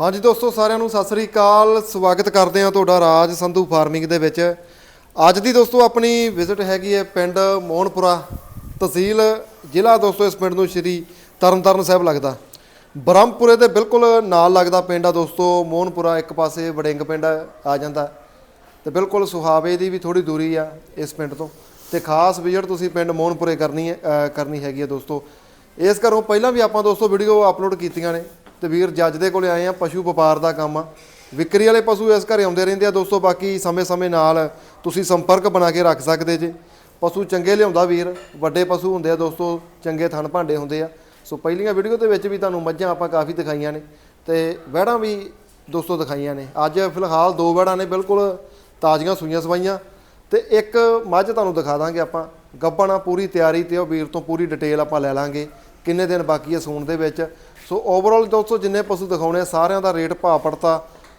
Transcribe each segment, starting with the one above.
ਹਾਂਜੀ ਦੋਸਤੋ, ਸਾਰਿਆਂ ਨੂੰ ਸਤਿ ਸ੍ਰੀ ਅਕਾਲ। ਸਵਾਗਤ ਕਰਦੇ ਹਾਂ ਤੁਹਾਡਾ ਰਾਜ ਸੰਧੂ ਫਾਰਮਿੰਗ ਦੇ ਵਿੱਚ। ਅੱਜ ਦੀ ਦੋਸਤੋ, ਆਪਣੀ ਵਿਜ਼ਿਟ ਹੈਗੀ ਹੈ ਪਿੰਡ ਮੋਹਨਪੁਰਾ ਤਹਿਸੀਲ। ਜ਼ਿਲ੍ਹਾ ਦੋਸਤੋ, ਇਸ ਪਿੰਡ ਨੂੰ ਸ਼੍ਰੀ ਤਰਨਤਾਰਨ ਸਾਹਿਬ ਲੱਗਦਾ। ਬ੍ਰਹਮਪੁਰੇ ਦੇ ਬਿਲਕੁਲ ਨਾਲ ਲੱਗਦਾ ਪਿੰਡ ਆ ਦੋਸਤੋ। ਮੋਹਨਪੁਰਾ ਇੱਕ ਪਾਸੇ ਵੜਿੰਗ ਪਿੰਡ ਆ ਜਾਂਦਾ। ਤੇ ਬਿਲਕੁਲ ਸੁਹਾਵੇ ਦੀ ਵੀ ਥੋੜੀ ਦੂਰੀ ਆ ਇਸ ਪਿੰਡ ਤੋਂ। ਤੇ ਖਾਸ ਵਿਜ਼ਿਟ ਤੁਸੀਂ ਪਿੰਡ ਮੋਹਨਪੁਰੇ ਕਰਨੀ ਹੈ ਕਰਨੀ ਹੈਗੀ ਹੈ ਦੋਸਤੋ। ਇਸ ਘਰੋਂ ਪਹਿਲਾਂ ਵੀ ਆਪਾਂ ਦੋਸਤੋ ਵੀਡੀਓ ਅਪਲੋਡ ਕੀਤੀਆਂ ਨੇ। ਤੇ ਵੀਰ ਜੱਜ ਦੇ ਕੋਲੇ ਆਏ ਆ, ਪਸ਼ੂ ਵਪਾਰ ਦਾ ਕੰਮ ਆ। ਵਿਕਰੀ ਵਾਲੇ ਪਸ਼ੂ ਇਸ ਘਰੇ ਆਉਂਦੇ ਰਹਿੰਦੇ ਆ ਦੋਸਤੋ, ਬਾਕੀ ਸਮੇਂ-ਸਮੇਂ ਨਾਲ ਤੁਸੀਂ ਸੰਪਰਕ ਬਣਾ ਕੇ ਰੱਖ ਸਕਦੇ ਜੇ। ਪਸ਼ੂ ਚੰਗੇ ਲਿਆਉਂਦਾ ਵੀਰ, ਵੱਡੇ ਪਸ਼ੂ ਹੁੰਦੇ ਆ ਦੋਸਤੋ, ਚੰਗੇ ਥਣ ਭਾਂਡੇ ਹੁੰਦੇ ਆ। ਸੋ ਪਹਿਲੀਆਂ ਵੀਡੀਓ ਦੇ ਵਿੱਚ ਵੀ ਤੁਹਾਨੂੰ ਮੱਝਾਂ ਆਪਾਂ ਕਾਫੀ ਦਿਖਾਈਆਂ ਨੇ ਤੇ ਵਹਿੜਾਂ ਵੀ ਦੋਸਤੋ ਦਿਖਾਈਆਂ ਨੇ। ਅੱਜ ਫਿਲਹਾਲ ਦੋ ਵਹਿੜਾਂ ਨੇ ਬਿਲਕੁਲ ਤਾਜ਼ੀਆਂ ਸੂਈਆਂ ਸਵਾਈਆਂ ਤੇ ਇੱਕ ਮੱਝ ਤੁਹਾਨੂੰ ਦਿਖਾ ਦਾਂਗੇ ਆਪਾਂ। ਗੱਬਣਾ ਪੂਰੀ ਤਿਆਰੀ ਤੇ ਉਹ ਵੀਰ ਤੋਂ ਪੂਰੀ ਡਿਟੇਲ ਆਪਾਂ ਲੈ ਲਾਂਗੇ। ਕਿੰਨੇ ਦਿਨ ਬਾਕੀ ਹੈ ਸੂਣ ਦੇ ਵਿੱਚ। ਸੋ ਓਵਰਆਲ ਦੋਸਤੋ ਜਿੰਨੇ ਪਸ਼ੂ ਦਿਖਾਉਣੇ ਆ, ਸਾਰਿਆਂ ਦਾ ਰੇਟ ਭਾਅ ਪੜਤਾ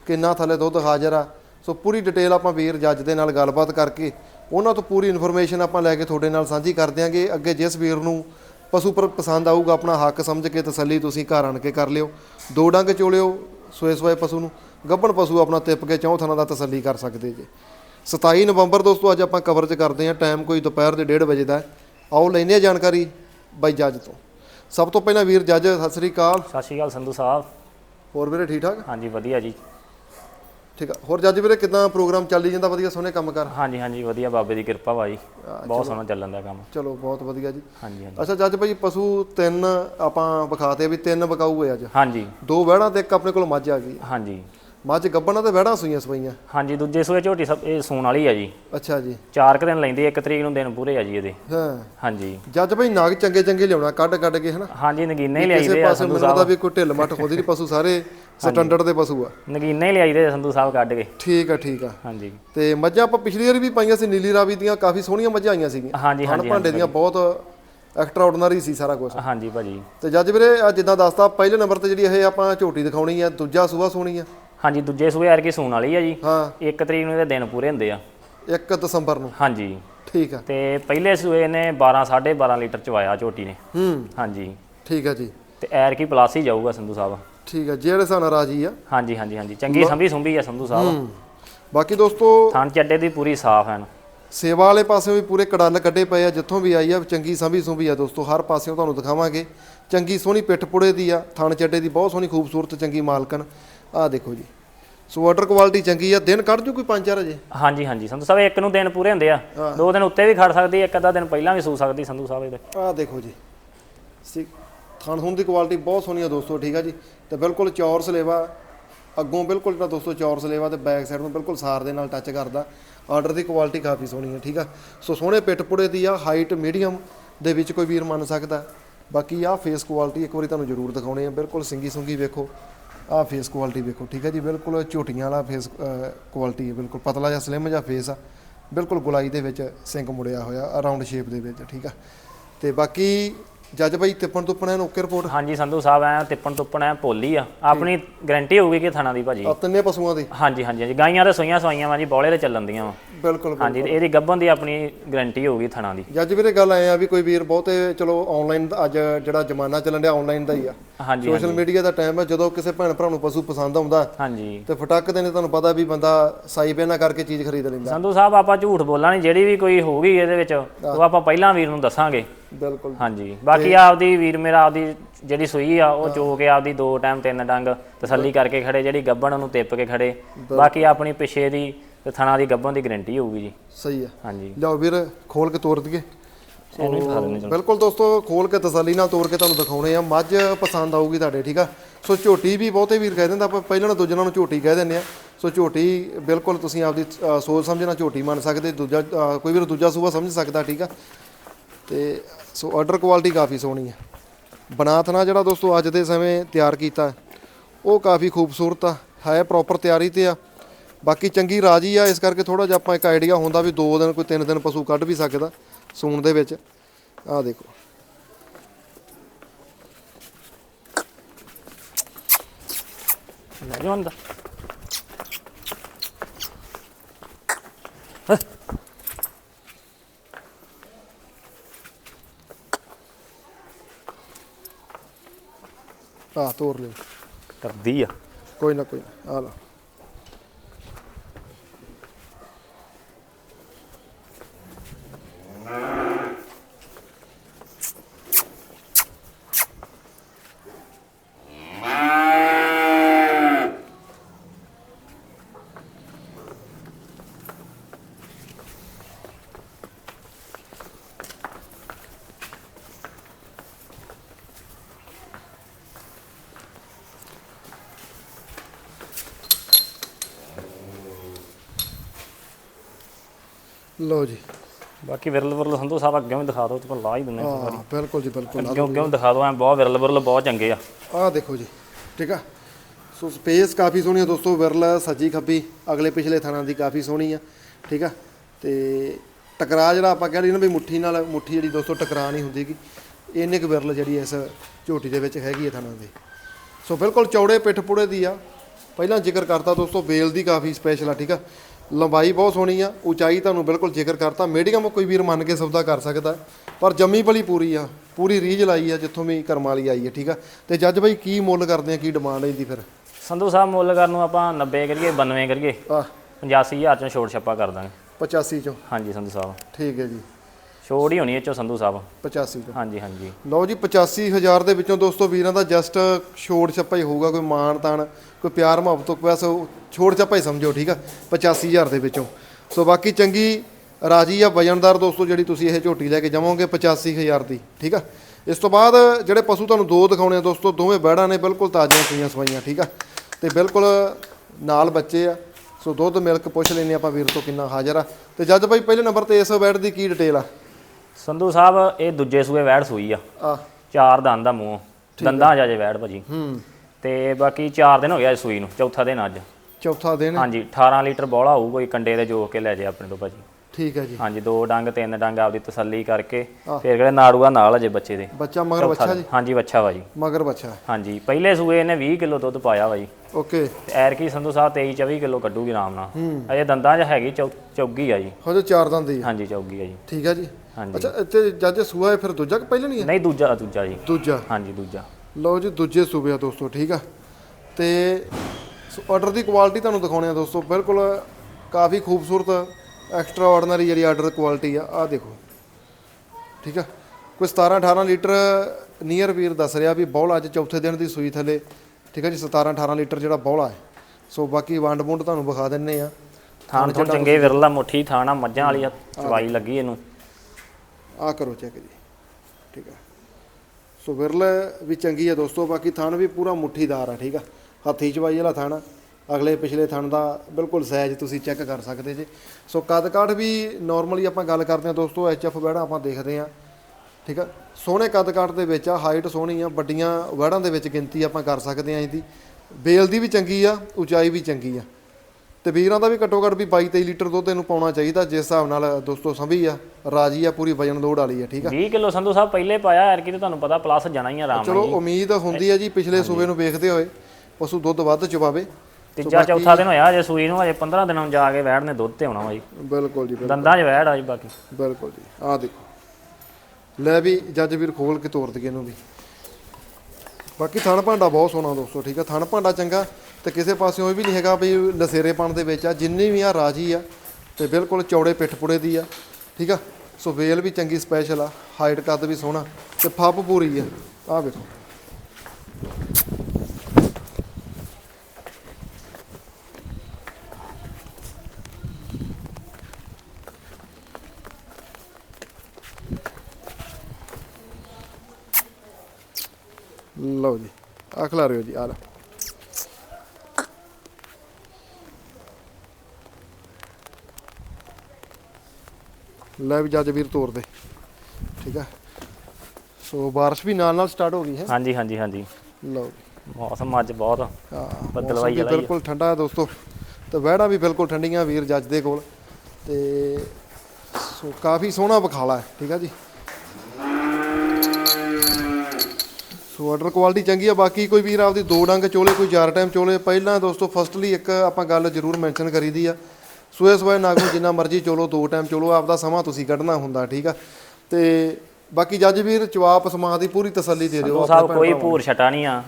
ਕਿੰਨਾ ਥੱਲੇ ਦੁੱਧ ਹਾਜ਼ਰ ਆ। ਸੋ ਪੂਰੀ ਡਿਟੇਲ ਆਪਾਂ ਵੀਰ ਜੱਜ ਦੇ ਨਾਲ ਗੱਲਬਾਤ ਕਰਕੇ ਉਹਨਾਂ ਤੋਂ ਪੂਰੀ ਇਨਫੋਰਮੇਸ਼ਨ ਆਪਾਂ ਲੈ ਕੇ ਤੁਹਾਡੇ ਨਾਲ ਸਾਂਝੀ ਕਰ ਦਿਆਂਗੇ। ਅੱਗੇ ਜਿਸ ਵੀਰ ਨੂੰ ਪਸ਼ੂ ਪਰ ਪਸੰਦ ਆਊਗਾ ਆਪਣਾ ਹੱਕ ਸਮਝ ਕੇ ਤਸੱਲੀ ਤੁਸੀਂ ਘਰ ਆਣ ਕੇ ਕਰ ਲਿਓ। ਦੋ ਡੰਗ ਚੋਲਿਓ ਸੋਏ ਸੋਏ ਪਸ਼ੂ ਨੂੰ। ਗੱਭਣ ਪਸ਼ੂ ਆਪਣਾ ਤਿੱਪ ਕੇ ਚੌਂ ਥਾਂ ਦਾ ਤਸੱਲੀ ਕਰ ਸਕਦੇ ਜੇ। 27 ਨਵੰਬਰ ਦੋਸਤੋ ਅੱਜ ਆਪਾਂ ਕਵਰੇਜ ਕਰਦੇ ਹਾਂ। ਟਾਈਮ ਕੋਈ ਦੁਪਹਿਰ ਦੇ 1:30 ਵਜੇ ਦਾ ਆਓ ਲੈਂਦੇ ਹਾਂ ਜਾਣਕਾਰੀ ਬਾਈ ਜੱਜ ਤੋਂ। ਸਭ ਤੋਂ ਪਹਿਲਾਂ ਵੀਰ ਜੱਜ ਸਤਿ ਸ੍ਰੀ ਅਕਾਲ। ਸਤਿ ਸ਼੍ਰੀ ਅਕਾਲ ਸੰਧੂ ਸਾਹਿਬ। ਹੋਰ ਵੀਰੇ ਠੀਕ ਠਾਕ? ਹਾਂਜੀ ਵਧੀਆ ਜੀ। ਠੀਕ ਆ। ਹੋਰ ਜੱਜ ਵੀਰੇ ਕਿਦਾਂ ਪ੍ਰੋਗਰਾਮ ਚੱਲੀ ਜਾਂਦਾ? ਵਧੀਆ ਸੋਹਣੇ ਕੰਮ ਕਰ। ਹਾਂਜੀ ਹਾਂਜੀ ਵਧੀਆ ਬਾਬੇ ਦੀ ਕਿਰਪਾ ਜੀ ਬਹੁਤ ਸੋਹਣਾ ਚੱਲਣ ਦਾ ਕੰਮ। ਚਲੋ ਬਹੁਤ ਵਧੀਆ ਜੀ। ਹਾਂਜੀ ਹਾਂਜੀ। ਅੱਛਾ ਜੱਜ ਭਾਈ ਪਸ਼ੂ ਤਿੰਨ ਆਪਾਂ ਵਿਖਾਤੇ ਵੀ ਤਿੰਨ ਵਿਕਾਊ ਹੋਏ ਅੱਜ। ਹਾਂਜੀ। ਦੋ ਵਹਿੜਾਂ ਤੇ ਇੱਕ ਆਪਣੇ ਕੋਲ ਮੱਝ ਆ ਗਈ। ਹਾਂਜੀ। ਮੱਝ ਗੱਬਣਾ ਤੇ ਵਹਿੜਾਂ ਸੂਈਆਂ ਸਵਾਈਆਂ ਹਾਂਜੀ ਦੂਜੇ ਸੂਏ ਝੋਟੀ ਸਭ ਇਹ ਸੂਣ ਵਾਲੀ ਆ ਜੀ। ਅੱਛਾ ਜੀ। ਚਾਰ ਕੁ ਦਿਨ ਲੈਂਦੀ ਇੱਕ ਤਰੀਕ ਨੂੰ ਦਿਨ ਪੂਰੇ ਆ ਜੀ ਇਹਦੇ। ਹਾਂ। ਹਾਂਜੀ। ਜੱਜ ਭਾਈ ਨਾਗ ਚੰਗੇ ਚੰਗੇ ਲਿਆਉਣਾ ਕੱਢ ਕੱਢ ਕੇ ਹਨਾ? ਹਾਂਜੀ ਨਗੀਨੇ ਹੀ ਕਿਸੇ ਲਿਆਈਦੇ ਆ ਪਾਸੇ ਸੰਧੂ ਮੈਨੂੰ ਲੱਗਦਾ ਸਾਹਿਬ। ਵੀ ਕੋਈ ਢਿੱਲ ਮੱਠ ਖੋਦੀ ਨਹੀਂ ਪਸ਼ੂ ਸਾਰੇ ਸਟੈਂਡਰਡ ਦੇ ਪਸ਼ੂ ਆ। ਨਗੀਨੇ ਹੀ ਲਿਆਈਦੇ ਆ ਸੰਧੂ ਸਾਹਿਬ ਕੱਢ ਕੇ। ਠੀਕ ਆ ਠੀਕ ਆ। ਹਾਂਜੀ। ਤੇ ਮੱਝਾਂ ਆਪਾਂ ਪਿਛਲੀ ਵਾਰੀ ਵੀ ਪਾਈਆਂ ਸੀ ਨੀਲੀ ਰਾਵੀ ਦੀਆਂ ਕਾਫੀ ਸੋਹਣੀਆਂ ਮੱਝਾਂ ਆਈਆਂ ਸੀਗੀਆਂ। ਹਾਂਜੀ ਹਣ ਹਾਂਜੀ ਭਾਂਡੇ ਦੀਆਂ ਬਹੁਤ ਐਕਸਟਰਾ ਆਰਡੀਨਰੀ ਸੀ ਸਾਰਾ ਕੁਝ ਹਾਂਜੀ ਭਾਜੀ। ਤੇ ਜੱਜ ਵੀਰੇ ਆ ਜਿੱਦਾਂ ਦੱਸਤਾ ਪਹਿਲੇ ਨੰਬਰ ਤੇ ਜਿਹੜੀ ਇਹ ਆਪਾਂ ਝੋਟੀ ਦਿਖਾਉਣੀ ਆ ਦੂਜਾ ਸੂਆ ਸੋਹਣੀ ਆ। ਹਾਂਜੀ ਦੂਜੇ ਸੂਏ ਯਾਰ ਕੀ ਸੂਣ ਵਾਲੀ ਆ ਜੀ। ਹਾਂ। ਇੱਕ ਤਰੀਕ ਨੂੰ ਇਹਦੇ ਦਿਨ ਪੂਰੇ ਹੁੰਦੇ ਆ। 1 ਦਸੰਬਰ ਨੂੰ। ਹਾਂਜੀ। ਠੀਕ ਆ। ਤੇ ਪਹਿਲੇ ਸੂਏ ਨੇ 12 12.5 ਲੀਟਰ ਚਵਾਇਆ ਝੋਟੀ ਨੇ। ਹੂੰ। ਹਾਂਜੀ। ਠੀਕ ਆ ਜੀ। ਤੇ ਐਰ ਕੀ ਪਲਾਸ ਹੀ ਜਾਊਗਾ ਸੰਧੂ ਸਾਹਿਬ। ਠੀਕ ਆ ਜਿਹੜੇ ਨਾਲ ਰਾਜੀ ਆ। ਹਾਂਜੀ ਹਾਂਜੀ ਹਾਂਜੀ। ਚੰਗੀ ਸੰਭੀ ਸੁੰਭੀ ਆ ਸੰਧੂ ਸਾਹਿਬ। ਹੂੰ। ਬਾਕੀ ਦੋਸਤੋ ਥਣ ਚੱਡੇ ਦੀ ਪੂਰੀ ਸਾਫ਼ ਹਨ ਸੇਵਾ ਵਾਲੇ ਪਾਸੇ ਵੀ ਪੂਰੇ ਕੜਲ ਕੱਢੇ ਪਏ ਆ ਜਿੱਥੋਂ ਵੀ ਆਈ ਆ ਚੰਗੀ ਸੰਭੀ ਸੁੰਭੀ ਆ ਦੋਸਤੋ। ਹਰ ਪਾਸਿਓਂ ਤੁਹਾਨੂੰ ਦਿਖਾਵਾਂਗੇ। ਚੰਗੀ ਸੋਹਣੀ ਪਿੱਠ ਪੁੜੇ ਦੀ ਆ ਥਣ ਚੱਡੇ ਦੀ ਬਹੁਤ ਸੋਹਣੀ ਖੂਬਸੂਰਤ ਚੰਗੀ ਮਾਲਕਨ ਆ ਦੇਖੋ ਜੀ। ਸੋ ਵਾਟਰ ਕੁਆਲਿਟੀ ਚੰਗੀ ਆ ਦਿਨ ਕੱਢ ਜੂ ਕੋਈ ਪੰਜ ਚਾਰ ਅਜੇ ਹਾਂਜੀ ਹਾਂਜੀ ਸੰਧੂ ਸਾਹਿਬ ਇੱਕ ਨੂੰ ਦਿਨ ਪੂਰੇ ਹੁੰਦੇ ਆ। ਦੋ ਦਿਨ ਉੱਤੇ ਵੀ ਖੜ ਸਕਦੀ ਇੱਕ ਅੱਧਾ ਦਿਨ ਪਹਿਲਾਂ ਵੀ ਸੂ ਸਕਦੀ ਸੰਧੂ ਸਾਹਿਬ ਇਹਦੇ। ਆ ਦੇਖੋ ਜੀ। ਸੀ ਥਣ ਥੁਣ ਦੀ ਕੁਆਲਿਟੀ ਬਹੁਤ ਸੋਹਣੀ ਆ ਦੋਸਤੋ ਠੀਕ ਆ ਜੀ। ਤੇ ਬਿਲਕੁਲ ਚੌਰ ਸਲੇਵਾ ਅੱਗੋਂ ਬਿਲਕੁਲ ਜਿਹੜਾ ਦੋਸਤੋ ਚੌਰ ਸਲੇਵਾ ਤੇ ਬੈਕ ਸਾਈਡ ਨੂੰ ਬਿਲਕੁਲ ਸਾਰ ਦੇ ਨਾਲ ਟੱਚ ਕਰਦਾ। ਆਰਡਰ ਦੀ ਕੁਆਲਿਟੀ ਕਾਫੀ ਸੋਹਣੀ ਹੈ ਠੀਕ ਆ। ਸੋ ਸੋਹਣੇ ਪਿੱਠ ਪੁੜੇ ਦੀ ਆ ਹਾਈਟ ਮੀਡੀਅਮ ਦੇ ਵਿੱਚ ਕੋਈ ਵੀਰ ਮੰਨ ਸਕਦਾ। ਬਾਕੀ ਆ ਫੇਸ ਕੁਆਲਿਟੀ ਇੱਕ ਵਾਰੀ ਤੁਹਾਨੂੰ ਜ਼ਰੂਰ ਦਿਖਾਉਣੇ ਆ ਬਿਲਕੁਲ ਸਿੰਗੀ ਸੁੰਗੀ ਵੇਖੋ। ਆ ਫੇਸ ਕੁਆਲਿਟੀ ਵੇਖੋ, ਠੀਕ ਹੈ ਜੀ? ਬਿਲਕੁਲ ਝੋਟੀਆਂ ਵਾਲਾ ਫੇਸ ਕੁਆਲਿਟੀ ਹੈ, ਬਿਲਕੁਲ ਪਤਲਾ ਜਿਹਾ ਸਲਿਮ ਜਿਹਾ ਫੇਸ ਆ। ਬਿਲਕੁਲ ਗੁਲਾਈ ਦੇ ਵਿੱਚ ਸਿੰਕ ਮੁੜਿਆ ਹੋਇਆ ਰਾਉਂਡ ਸ਼ੇਪ ਦੇ ਵਿੱਚ, ਠੀਕ ਆ? ਤੇ ਬਾਕੀ ਜੱਜ ਭਾਈ ਤਿੱਪਣ ਤੁੱਪਣ ਨੂੰ ਓਕੇ ਰਿਪੋਰਟ? ਹਾਂਜੀ ਸੰਧੂ ਸਾਹਿਬ ਐ ਤਿੱਪਣ ਤੁੱਪਣ ਐ ਭੋਲੀ ਆ। ਆਪਣੀ ਗਾਰੰਟੀ ਹੋਊਗੀ ਕਿ ਥਣਾ ਦੀ ਭਾਜੀ। ਆ ਤਿੰਨੇ ਪਸ਼ੂਆਂ ਦੀ? ਹਾਂਜੀ ਹਾਂਜੀ ਹਾਂਜੀ। ਗਾਈਆਂ ਤੇ ਸੋਈਆਂ ਸਵਾਈਆਂ ਵਾ ਜੀ ਬੌਲੇ ਤੇ ਚੱਲਣ ਦੀਆਂ ਵਾ। ਬਿਲਕੁਲ ਹਾਂਜੀ ਇਹਦੀ ਗੱਭਣ ਦੀ ਆਪਣੀ ਗਾਰੰਟੀ ਹੋਊਗੀ ਥਣਾ ਦੀ। ਜੱਜ ਵੀਰੇ ਗੱਲ ਆਏ ਆ ਵੀ ਕੋਈ ਵੀਰ ਬਹੁਤੇ ਚਲੋ ਆਨਲਾਈਨ ਅੱਜ ਜਿਹੜਾ ਜ਼ਮਾਨਾ ਚੱਲਣ ਡਿਆ ਆਨਲਾਈਨ ਦਾ ਹੀ ਆ। ਹਾਂਜੀ ਸੋਸ਼ਲ ਮੀਡੀਆ ਦਾ ਟਾਈਮ ਹੈ ਜਦੋਂ ਕਿਸੇ ਭੈਣ ਭਰਾ ਨੂੰ ਪਸ਼ੂ ਪਸੰਦ ਆਉਂਦਾ ਹਾਂਜੀ। ਤੇ ਫਟਕ ਦੇ ਨੇ ਤੁਹਾਨੂੰ ਪਤਾ ਵੀ ਬੰਦਾ ਸਾਈ ਪੈਨਾ ਕਰਕੇ ਚੀਜ਼ ਖਰੀਦ ਲੈਂਦਾ। ਸੰਧੂ ਸਾਹਿਬ ਆਪਾਂ ਝੂਠ ਬੋਲਾਂਗੇ ਜਿਹੜੀ ਵੀ ਕੋਈ ਹੋਊਗੀ ਇਹਦੇ ਵਿੱਚ ਉਹ ਆਪਾਂ ਪਹਿਲਾਂ ਵੀਰ ਨੂੰ ਦੱਸਾਂਗੇ। ਬਿਲਕੁਲ। ਹਾਂਜੀ। ਬਾਕੀ ਆਪਦੀ ਵੀਰ ਮੇਰਾ ਆਪਦੀ ਜਿਹੜੀ ਸੂਈ ਆ ਉਹ ਚੋ ਕੇ ਆਪਦੀ ਦੋ ਟਾਈਮ ਤਿੰਨ ਡੰਗ ਤਸੱਲੀ ਕਰਕੇ ਖੜੇ ਜਿਹੜੀ ਗੱਬਣ ਉਹਨੂੰ ਤਿੱਪ ਕੇ ਖੜੇ। ਬਾਕੀ ਆਪਣੀ ਪਿਛੇ ਦੀ ਤੇ ਥਣਾ ਦੀ ਗੱਬਣ ਦੀ ਗਾਰੰਟੀ ਹੋਊਗੀ ਜੀ। ਸਹੀ ਆ। ਹਾਂਜੀ। ਲਓ ਵੀਰ ਖੋਲ ਕੇ ਤੋਰ ਦਈਏ। ਬਿਲਕੁਲ ਦੋਸਤੋ ਖੋਲ ਕੇ ਤਸੱਲੀ ਨਾਲ ਤੋੜ ਕੇ ਤੁਹਾਨੂੰ ਦਿਖਾਉਣੇ ਆ। ਮੱਝ ਪਸੰਦ ਆਊਗੀ ਤੁਹਾਡੇ ਠੀਕ ਆ? ਸੋ ਝੋਟੀ ਵੀ ਬਹੁਤੇ ਵੀਰ ਕਹਿ ਦਿੰਦਾ ਆਪਾਂ ਪਹਿਲਾਂ ਦੂਜੇ ਨੂੰ ਝੋਟੀ ਕਹਿ ਦਿੰਦੇ ਆ। ਸੋ ਝੋਟੀ ਬਿਲਕੁਲ ਤੁਸੀਂ ਆਪਦੀ ਸੋਚ ਸਮਝ ਨਾਲ ਝੋਟੀ ਮੰਨ ਸਕਦੇ ਦੂਜਾ ਕੋਈ ਵੀਰ ਦੂਜਾ ਸੂਆ ਸਮਝ ਸਕਦਾ ਠੀਕ ਆ? ਤੇ ਸੋ ਆਰਡਰ ਕੁਆਲਿਟੀ ਕਾਫੀ ਸੋਹਣੀ ਹੈ। ਬਨਾਥਨਾ ਜਿਹੜਾ ਦੋਸਤੋ ਅੱਜ ਦੇ ਸਮੇਂ ਤਿਆਰ ਕੀਤਾ ਉਹ ਕਾਫੀ ਖੂਬਸੂਰਤ ਆ, ਹੈ ਪ੍ਰੋਪਰ ਤਿਆਰੀ ਤੇ ਆ। ਬਾਕੀ ਚੰਗੀ ਰਾਜੀ ਆ, ਇਸ ਕਰਕੇ ਥੋੜਾ ਜਿਹਾ ਆਪਾਂ ਇੱਕ ਆਈਡੀਆ ਹੁੰਦਾ ਵੀ ਦੋ ਦਿਨ ਕੋਈ ਤਿੰਨ ਦਿਨ ਪਸ਼ੂ ਕੱਢ ਵੀ ਸਕਦਾ ਸੂਣ ਦੇ ਵਿੱਚ। ਆ ਦੇਖੋ। ਲੈ ਜਾਓ ਆਹ ਤੋਰ ਲਿਓ ਕਰਦੀ ਆ ਕੋਈ ਨਾ ਕੋਈ ਨਾ ਆ ਲਓ ਲਓ ਜੀ। ਬਾਕੀ ਵਿਰਲ ਵਿਰਲ ਸੰਧੂ ਸਾਹਿਬ ਅੱਗੇ ਵੀ ਦਿਖਾ ਦਿਓ ਤੇ ਲਾ ਹੀ ਦਿੰਦੇ ਹਾਂ ਹਾਂ ਬਿਲਕੁਲ ਜੀ ਬਿਲਕੁਲ। ਅੱਗੇ ਅੱਗੇ ਦਿਖਾ ਦਿਓ ਐ ਬਹੁਤ ਵਿਰਲ ਵਿਰਲ ਬਹੁਤ ਚੰਗੇ ਆ। ਆਹ ਦੇਖੋ ਜੀ ਠੀਕ ਆ? ਸੋ ਸਪੇਸ ਕਾਫੀ ਸੋਹਣੀ ਆ ਦੋਸਤੋ ਵਿਰਲਾ ਸੱਜੀ ਖੱਬੀ ਅਗਲੇ ਪਿਛਲੇ ਥਾਣਾ ਦੀ ਕਾਫੀ ਸੋਹਣੀ ਆ ਠੀਕ ਆ? ਤੇ ਟਕਰਾ ਜਿਹੜਾ ਆਪਾਂ ਕਹਿੰਦੇ ਨਾ ਵੀ ਮੁੱਠੀ ਨਾਲ ਮੁੱਠੀ ਜਿਹੜੀ ਦੋਸਤੋ ਟਕਰਾ ਨਹੀਂ ਹੁੰਦੀਗੀ ਇੰਨੇ ਕੁ ਵਿਰਲ ਜਿਹੜੀ ਇਸ ਝੋਟੀ ਦੇ ਵਿੱਚ ਹੈਗੀ ਹੈ ਥਾਣਾ ਦੇ। ਸੋ ਬਿਲਕੁਲ ਚੌੜੇ ਪਿੱਠ ਪੁੜੇ ਦੀ ਆ। ਪਹਿਲਾਂ ਜ਼ਿਕਰ ਕਰਤਾ ਦੋਸਤੋ ਬੇਲ ਦੀ ਕਾਫੀ ਸਪੈਸ਼ਲ ਆ ਠੀਕ ਆ? ਲੰਬਾਈ ਬਹੁਤ ਸੋਹਣੀ ਆ ਉਚਾਈ ਤੁਹਾਨੂੰ ਬਿਲਕੁਲ ਜ਼ਿਕਰ ਕਰਤਾ। ਮੀਡੀਅਮ ਕੋਈ ਵੀਰ ਮੰਨ ਕੇ ਸੌਦਾ ਕਰ ਸਕਦਾ ਪਰ ਜੰਮੀ ਭਲੀ ਪੂਰੀ ਆ ਪੂਰੀ ਰੀਝ ਲਾਈ ਆ ਜਿੱਥੋਂ ਵੀ ਕਰਮ ਵਾਲੀ ਆਈ ਹੈ ਠੀਕ ਆ? ਤੇ ਜੱਜ ਬਾਈ ਕੀ ਮੁੱਲ ਕਰਦੇ ਆ ਕੀ ਡਿਮਾਂਡ ਇਹਦੀ ਫਿਰ? ਸੰਧੂ ਸਾਹਿਬ ਮੁੱਲ ਕਰਨ ਨੂੰ ਆਪਾਂ 90 ਕਰੀਏ 92 ਕਰੀਏ। ਆ 85000 ਚੋਂ ਛੋੜ ਛੱਪਾ ਕਰ ਦਾਂਗੇ। 85 ਚੋਂ। ਹਾਂਜੀ ਸੰਧੂ ਸਾਹਿਬ। ਠੀਕ ਹੈ ਜੀ। ਛੋੜ ਹੀ ਹੋਣੀ ਇਹ ਚੋਂ ਸੰਧੂ ਸਾਹਿਬ। 85 ਚੋਂ ਹਾਂਜੀ ਹਾਂਜੀ। ਲਓ ਜੀ 85000 ਦੇ ਵਿੱਚੋਂ ਦੋਸਤੋ ਵੀਰਾਂ ਦਾ ਜਸਟ ਛੋੜ ਛੱਪਾ ਹੀ ਹੋਊਗਾ ਕੋਈ ਮਾਣ ਤਾਣ ਕੋਈ ਪਿਆਰ ਮੁਹੱਬਤ ਤੋਂ ਬਸ ਛੋੜ ਛੱਪਾ ਹੀ ਸਮਝੋ ਠੀਕ ਆ? 85000 ਦੇ ਵਿੱਚੋਂ। ਸੋ ਬਾਕੀ ਚੰਗੀ ਰਾਜੀ ਆ ਵਜਨਦਾਰ ਦੋਸਤੋ ਜਿਹੜੀ ਤੁਸੀਂ ਇਹ ਝੋਟੀ ਲੈ ਕੇ ਜਾਵੋਗੇ 85000 ਦੀ ਠੀਕ ਆ? ਇਸ ਤੋਂ ਬਾਅਦ ਜਿਹੜੇ ਪਸ਼ੂ ਤੁਹਾਨੂੰ ਦੋ ਦਿਖਾਉਣੇ ਆ ਦੋਸਤੋ ਦੋਵੇਂ ਬੈੜਾਂ ਨੇ ਬਿਲਕੁਲ ਤਾਜ਼ੀਆਂ ਸੂਈਆਂ ਸਵਾਈਆਂ ਠੀਕ ਆ? ਤੇ ਬਿਲਕੁਲ ਨਾਲ ਬੱਚੇ ਆ। ਸੋ ਦੁੱਧ ਮਿਲਕ ਪੁੱਛ ਲੈਨੇ ਆਪਾਂ ਵੀਰ ਤੋਂ ਕਿੰਨਾ ਹਾਜ਼ਰ ਆ। ਤੇ ਜੱਜ ਬਾਈ ਪਹਿਲੇ ਨੰਬਰ ਤੇ ਇਸ ਬੈੜ ਦੀ ਕੀ ਡਿਟੇਲ ਆ? ਸੰਧੂ ਸਾਹਿਬ ਇਹ ਦੂਜੇ ਸੂਏ ਵੈੜ ਸੂਈ ਆ। ਆ ਚਾਰ ਦੰਦ ਦਾ ਮੂੰਹ। ਦੰਦਾਂ ਜਾ ਜੇ ਵੈੜ ਭਾਜੀ। ਹੂੰ। ਤੇ ਬਾਕੀ 4 ਦਿਨ ਹੋ ਗਿਆ ਸੂਈ ਨੂੰ ਚੌਥਾ ਦਿਨ ਅੱਜ। ਚੌਥਾ ਦਿਨ। ਹਾਂਜੀ 18 ਲੀਟਰ ਬੋਲਾ ਹੋਊ ਕੋਈ ਕੰਡੇ ਦੇ ਜੋਕ ਕੇ ਲੈ ਜੇ ਆਪਣੇ ਤੋਂ ਭਾਜੀ। ਠੀਕ ਹੈ ਜੀ। ਹਾਂਜੀ ਦੋ ਡੰਗ ਤਿੰਨ ਡੰਗ ਆਪਦੀ ਤਸੱਲੀ ਕਰਕੇ ਫਿਰ ਕਿਹੜੇ ਨਾੜੂਆ ਨਾਲ ਅਜੇ ਬੱਚੇ ਦੇ। ਬੱਚਾ ਮਗਰ ਬੱਚਾ ਜੀ? ਹਾਂਜੀ ਬੱਚਾ ਵਾ ਜੀ ਮਗਰ ਬੱਚਾ। ਹਾਂਜੀ ਪਹਿਲੇ ਸੂਏ ਇਹਨੇ 20 ਕਿਲੋ ਦੁੱਧ ਪਾਇਆ ਵਾ ਜੀ ਓਕੇ। ਐਰ ਕੀ ਸੰਧੂ ਸਾਹਿਬ 23 24 ਕਿਲੋ ਕੱਢੂਗੀ ਆਰਾਮ ਨਾਲ। ਅਜੇ ਦੰਦਾਂ 'ਚ ਹੈਗੀ ਚੌਗੀ ਆ ਜੀ। ਹਜੇ ਚਾਰ ਦੰਦ ਹਾਂਜੀ ਚੌਗੀ ਆ ਜੀ। ਠੀਕ ਹੈ ਜੀ। ਹਾਂਜੀ। ਅੱਛਾ ਇੱਥੇ ਜੱਜ ਸੂਆ ਹੈ ਫਿਰ ਦੂਜਾ ਕਿ ਪਹਿਲਾਂ ਨਹੀਂ ਹੈ? ਨਹੀਂ ਦੂਜਾ ਦੂਜਾ ਜੀ। ਦੂਜਾ। ਹਾਂਜੀ ਦੂਜਾ। ਲਓ ਜੀ ਦੂਜੇ ਸੂਬੇ ਆ ਦੋਸਤੋ ਠੀਕ ਆ। ਤੇ ਆਰਡਰ ਦੀ ਕੁਆਲਿਟੀ ਤੁਹਾਨੂੰ ਦਿਖਾਉਣੇ ਆ ਦੋਸਤੋ ਬਿਲਕੁਲ ਕਾਫੀ ਖੂਬਸੂਰਤ ਐਕਸਟਰਾ ਆਰਡੀਨਰੀ ਜਿਹੜੀ ਆਰਡਰ ਕੁਆਲਿਟੀ ਆ ਆ ਦੇਖੋ। ਠੀਕ ਆ? ਕੋਈ 17 18 ਲੀਟਰ ਨੀਅਰ ਵੀਰ ਦੱਸ ਰਿਹਾ ਵੀ ਬੌਲਾ ਅੱਜ ਚੌਥੇ ਦਿਨ ਦੀ ਸੂਈ ਥੱਲੇ। ਠੀਕ ਆ ਜੀ 17 18 ਲੀਟਰ ਜਿਹੜਾ ਬੌਲਾ ਹੈ ਸੋ ਬਾਕੀ ਵੰਡ ਵੁੰਡ ਤੁਹਾਨੂੰ ਵਿਖਾ ਦਿੰਨੇ ਆ। ਥਾਣ ਚੰਗੇ ਵਿਰਲਾ ਮੁੱਠੀ ਥਾਣਾ ਮੱਝਾਂ ਵਾਲੀ ਆ ਚਵਾਈ ਲੱਗੀ ਇਹਨੂੰ। ਆ ਕਰੋ ਚੈੱਕ ਜੀ। ਠੀਕ ਆ। ਸੋ ਵਿਰਲ ਵੀ ਚੰਗੀ ਆ ਦੋਸਤੋ, ਬਾਕੀ ਥਣ ਵੀ ਪੂਰਾ ਮੁੱਠੀਦਾਰ ਆ, ਠੀਕ ਆ। ਹੱਥੀ ਚਵਾਈ ਵਾਲਾ ਥਣ ਅਗਲੇ ਪਿਛਲੇ ਥਣ ਦਾ ਬਿਲਕੁਲ ਸਾਈਜ਼ ਤੁਸੀਂ ਚੈੱਕ ਕਰ ਸਕਦੇ ਜੇ। ਸੋ ਕੱਦ ਕਾਠ ਵੀ ਨਾਰਮਲੀ ਆਪਾਂ ਗੱਲ ਕਰਦੇ ਆ ਦੋਸਤੋ ਐਚਐਫ ਵੈੜਾਂ ਆਪਾਂ ਦੇਖਦੇ ਆ ਠੀਕ ਆ। ਸੋਹਣੇ ਕੱਦ ਕਾਠ ਦੇ ਵਿੱਚ ਆ, ਹਾਈਟ ਸੋਹਣੀ ਆ, ਵੱਡੀਆਂ ਵੈੜਾਂ ਦੇ ਵਿੱਚ ਗਿਣਤੀ ਆਪਾਂ ਕਰ ਸਕਦੇ ਆ ਇਹਦੀ। ਬੇਲ ਦੀ ਵੀ ਚੰਗੀ ਆ, ਉਚਾਈ ਵੀ ਚੰਗੀ ਆ। ਤੇ ਵੀਰਾਂ ਦਾ ਵੀ ਘੱਟੋ ਘੱਟ ਵੀ 22 23 ਲੀਟਰ ਦੁੱਧ ਇਹਨੂੰ ਪਾਉਣਾ ਚਾਹੀਦਾ ਜਿਸ ਹਿਸਾਬ ਨਾਲ ਦੋਸਤੋ ਸੰਭੀ ਆ ਰਾਜੀ ਆ ਪੂਰੀ ਵਜਨ ਲੋੜ ਵਾਲੀ ਆ ਠੀਕ ਆ? 20 ਕਿਲੋ ਸੰਧੂ ਸਾਹਿਬ ਪਹਿਲੇ ਪਾਇਆ ਐਰ ਕੀ ਤੁਹਾਨੂੰ ਪਤਾ ਪਲੱਸ ਜਾਣਾ ਹੀ ਆ ਆਰਾਮ ਨਾਲ ਚਲੋ ਉਮੀਦ ਹੁੰਦੀ ਹੈ ਜੀ ਪਿਛਲੇ ਸੂਬੇ ਨੂੰ ਵੇਖਦੇ ਹੋਏ ਪਸ਼ੂ ਦੁੱਧ ਵੱਧ ਚਵਾਵੇ। ਤੀਜਾ ਚੌਥਾ ਦਿਨ ਹੋਇਆ ਅਜੇ ਸੂਈ ਨੂੰ ਅਜੇ 15 ਦਿਨਾਂ ਨੂੰ ਜਾ ਕੇ ਵੈੜ ਨੇ ਦੁੱਧ ਤੇ ਆਉਣਾ ਵਾ ਜੀ ਬਿਲਕੁਲ। ਜੀ ਦੰਦਾਂ 'ਚ ਵੈੜ ਆ ਜੀ ਬਾਕੀ। ਬਿਲਕੁਲ ਜੀ ਆਹ ਦੇਖੋ। ਲੈ ਵੀ ਜੱਜ ਵੀਰ ਖੋਲ ਕੇ ਤੋਰ ਦਈਏ ਇਹਨੂੰ ਵੀ। ਬਾਕੀ ਥਣ ਭਾਂਡਾ ਬਹੁਤ ਸੋਹਣਾ ਦੋਸਤੋ ਠੀਕ ਆ? ਥਣ ਭਾਂਡਾ ਚੰਗਾ ਤੇ ਕਿਸੇ ਪਾਸਿਓਂ ਇਹ ਵੀ ਨਹੀਂ ਹੈਗਾ ਵੀ ਲਸੇਰੇਪਣ ਦੇ ਵਿੱਚ ਆ, ਜਿੰਨੀ ਵੀ ਆ ਰਾਜੀ ਆ ਤੇ ਬਿਲਕੁਲ ਚੌੜੇ ਪਿੱਠ ਪੁੜੇ ਦੀ ਆ, ਠੀਕ ਆ? ਸੋ ਵੇਲ ਵੀ ਚੰਗੀ ਸਪੈਸ਼ਲ ਆ ਹਾਈਟ ਕੱਦ ਵੀ ਸੋਹਣਾ ਤੇ ਫੱਪ ਪੂਰੀ ਆ। ਆਹ ਵੇਖੋ। ਲਓ ਜੀ ਆ ਖਿਲਾ ਹੋ ਜੀ ਆ ਲੈ। ਲੈ ਵੀ ਜੱਜ ਵੀਰ ਤੋਰ ਦੇ। ਠੀਕ ਆ? ਸੋ ਬਾਰਿਸ਼ ਵੀ ਨਾਲ ਨਾਲ ਸਟਾਰਟ ਹੋ ਗਈ ਹੈ। ਹਾਂਜੀ ਹਾਂਜੀ ਹਾਂਜੀ। ਲਓ ਮੌਸਮ ਅੱਜ ਬਹੁਤ ਹਾਂ ਬੱਦਲਵਾਈ ਵਾਲਾ। ਬਿਲਕੁਲ ਠੰਡਾ ਹੈ ਦੋਸਤੋ। ਤੇ ਵਹਿੜਾ ਵੀ ਬਿਲਕੁਲ ਠੰਡੀਆਂ ਵੀਰ ਜੱਜ ਦੇ ਕੋਲ। ਤੇ ਸੋ ਕਾਫੀ ਸੋਹਣਾ ਬਖਾਲਾ ਹੈ ਠੀਕ ਆ ਜੀ? ਸੋ ਆਰਡਰ ਕੁਆਲਿਟੀ ਚੰਗੀ ਆ ਬਾਕੀ ਕੋਈ ਵੀਰ ਆਪਦੀ ਦੋ ਡੰਗ ਚੋਲੇ ਕੋਈ ਚਾਰ ਟਾਈਮ ਚੋਲੇ। ਪਹਿਲਾਂ ਦੋਸਤੋ ਫਸਟਲੀ ਇੱਕ ਆਪਾਂ ਗੱਲ ਜ਼ਰੂਰ ਮੈਂਸ਼ਨ ਕਰੀਦੀ ਆ। ਸੂਏ ਸੂਏ ਨਾਗੋ ਜਿੰਨਾ ਮਰਜ਼ੀ ਚੋਲੋ ਦੋ ਟਾਈਮ ਚੋਲੋ ਆਪਦਾ ਸਮਾਂ ਤੁਸੀਂ ਕੱਢਣਾ ਹੁੰਦਾ ਠੀਕ ਆ? ਤੇ ਬਾਕੀ ਜੱਜ ਵੀਰ ਜਵਾਬ ਸਮਾਂ ਦੀ ਪੂਰੀ ਤਸੱਲੀ ਦੇ ਦਿਓ ਸਾਹਿਬ ਕੋਈ। ਭੂਰ ਛਟਾ ਨਹੀਂ ਆ।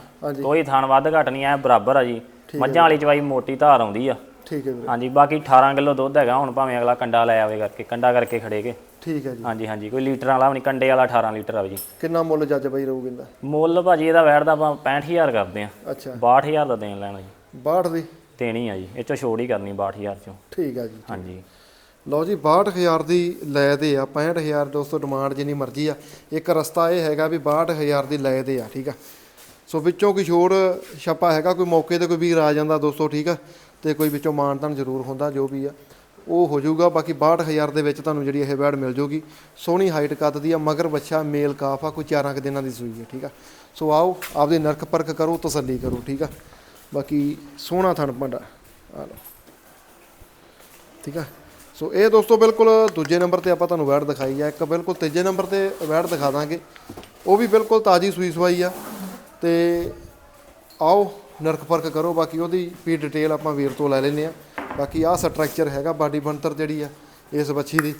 ਕੋਈ ਥਾਣ ਵੱਧ ਘਟ ਨਹੀਂ ਆ ਬਰਾਬਰ ਆ ਜੀ। ਮੱਝਾਂ ਵਾਲੀ ਚਵਾਈ ਮੋਟੀ ਧਾਰ ਆਉਂਦੀ ਆ। ਠੀਕ ਹੈ ਵੀਰੇ। ਹਾਂਜੀ ਬਾਕੀ 18 ਕਿਲੋ ਦੁੱਧ ਹੈਗਾ ਹੁਣ ਭਾਵੇਂ ਅਗਲਾ ਕੰਡਾ ਲੈ ਆਵੇ ਕਰਕੇ ਕੰਡਾ ਕਰਕੇ ਖੜੇਗੇ ਠੀਕ ਹੈ ਜੀ। ਹਾਂਜੀ ਹਾਂਜੀ ਕੋਈ ਲੀਟਰਾਂ ਵਾਲਾ ਵੀ ਨਹੀਂ ਕੰਡੇ ਵਾਲਾ 18 ਲੀਟਰ ਆ ਜੀ। ਕਿੰਨਾ ਮੁੱਲ ਜੱਜ ਬਾਈ ਰਹੂ ਕਹਿੰਦਾ? ਮੁੱਲ ਭਾਜੀ ਇਹਦਾ ਵੈਟ ਦਾ ਆਪਾਂ 65000 ਕਰਦੇ ਆ। ਅੱਛਾ। 62000 ਦਾ ਦੇਣ ਲੈਣਾ ਜੀ। 62 ਦੀ? ਦੇਣੀ ਆ ਜੀ ਇਹ ਚੋਂ ਛੋੜ ਹੀ ਕਰਨੀ 62000 ਚੋਂ। ਠੀਕ ਹੈ ਜੀ ਹਾਂਜੀ। ਲਓ ਜੀ 62000 ਦੀ ਲੈ ਦੇ ਆ 65000 ਦੋਸਤੋ ਡਿਮਾਂਡ ਜਿੰਨੀ ਮਰਜ਼ੀ ਆ। ਇੱਕ ਰਸਤਾ ਇਹ ਹੈਗਾ ਵੀ 62000 ਦੀ ਲੈ ਦੇ ਆ ਠੀਕ ਆ। ਸੋ ਵਿੱਚੋਂ ਕੋਈ ਛੋੜ ਛਾਪਾ ਹੈਗਾ ਕੋਈ ਮੌਕੇ ਤੇ ਕੋਈ ਵੀਰ ਆ ਜਾਂਦਾ ਦੋਸਤੋ ਠੀਕ ਆ ਤੇ ਕੋਈ ਵਿੱਚੋਂ ਮਾਨਤਾਨ ਜ਼ਰੂਰ ਹੁੰਦਾ ਜੋ ਵੀ ਆ ਉਹ ਹੋ ਜਾਊਗਾ। ਬਾਕੀ 62000 ਦੇ ਵਿੱਚ ਤੁਹਾਨੂੰ ਜਿਹੜੀ ਇਹ ਬੈਡ ਮਿਲ ਜਾਊਗੀ। ਸੋਹਣੀ ਹਾਈਟ ਕੱਦ ਦੀ ਆ ਮਗਰ ਬੱਚਾ ਮੇਲ ਕਾਫ ਆ ਕੋਈ 4 ਕੁ ਦਿਨਾਂ ਦੀ ਸੂਈ ਹੈ ਠੀਕ ਆ। ਸੋ ਆਓ ਆਪਦੀ ਨਰਕ ਪਰਖ ਕਰੋ ਤਸੱਲੀ ਕਰੋ ਠੀਕ ਆ। ਬਾਕੀ ਸੋਹਣਾ ਥਣ ਭਾਂਡਾ। ਆ ਲਓ। ਠੀਕ ਆ? ਸੋ ਇਹ ਦੋਸਤੋ ਬਿਲਕੁਲ ਦੂਜੇ ਨੰਬਰ ਤੇ ਆਪਾਂ ਤੁਹਾਨੂੰ ਵੈੜ ਦਿਖਾਈ ਆ। ਇੱਕ ਬਿਲਕੁਲ ਤੀਜੇ ਨੰਬਰ ਤੇ ਵੈੜ ਦਿਖਾ ਦਾਂਗੇ। ਉਹ ਵੀ ਬਿਲਕੁਲ ਤਾਜੀ ਸੂਈ ਸਵਾਈ ਆ। ਤੇ ਆਓ, ਨਰਕ ਫ਼ਰਕ ਕਰੋ। ਬਾਕੀ ਉਹਦੀ ਵੀ ਡਿਟੇਲ ਆਪਾਂ ਵੀਰ ਤੋਂ ਲੈ ਲੈਨੇ ਆ। ਬਾਕੀ ਆਹ ਸਟਰਕਚਰ ਹੈਗਾ ਬਾਡੀ ਬਣਤਰ ਜਿਹੜੀ ਆ, ਇਸ ਬੱਚੀ ਦੀ।